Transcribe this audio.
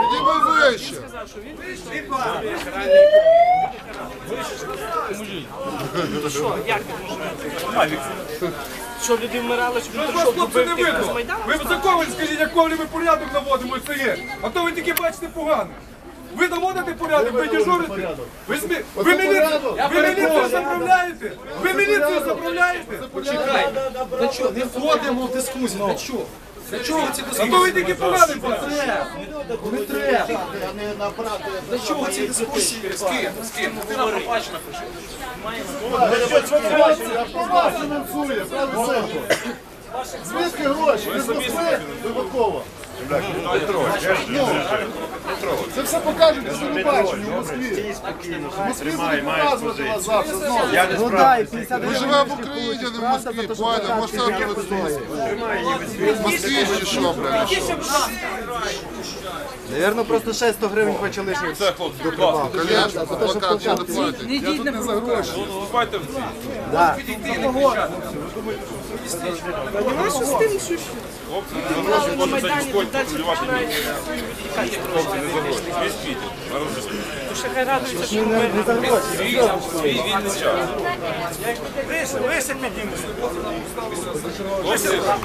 Підійми вище. Що люди вмирали, щоб Ну, вас, прийшов хлопці, не тих з видно. Майдану? Ви за кого скажіть, як коли ми порядок наводимо, це є. А то ви тільки бачите погано. Ви наводите порядок, ви дежурите. Ви, змі... ви, міліцію... ви міліцію заправляєте? Ви міліцію заправляєте? Для чого? Не входимо в дискусію. Для чого? Для чого ці А дискусії? то ви тільки погано треба. Не треба. Для чого ці дискусії? З ким? З ким? Ти нам пропачена пише. Хто фінансує? Звідки гроші? Ви з Це все покажуть по телебаченню в Москві. В Москві будуть показувати вас завтра знову. Ну дай, 50 Ми живемо в Україні, а не в Москві. Паня, Москва В Москві чи що, блядь? Наверно, просто ще 100 гривень хоче лишніх. Звісно, адвокат ще не платить. Я тут не за гроші. Да. На Майдані тут далі починають То ще хай радуються, що ми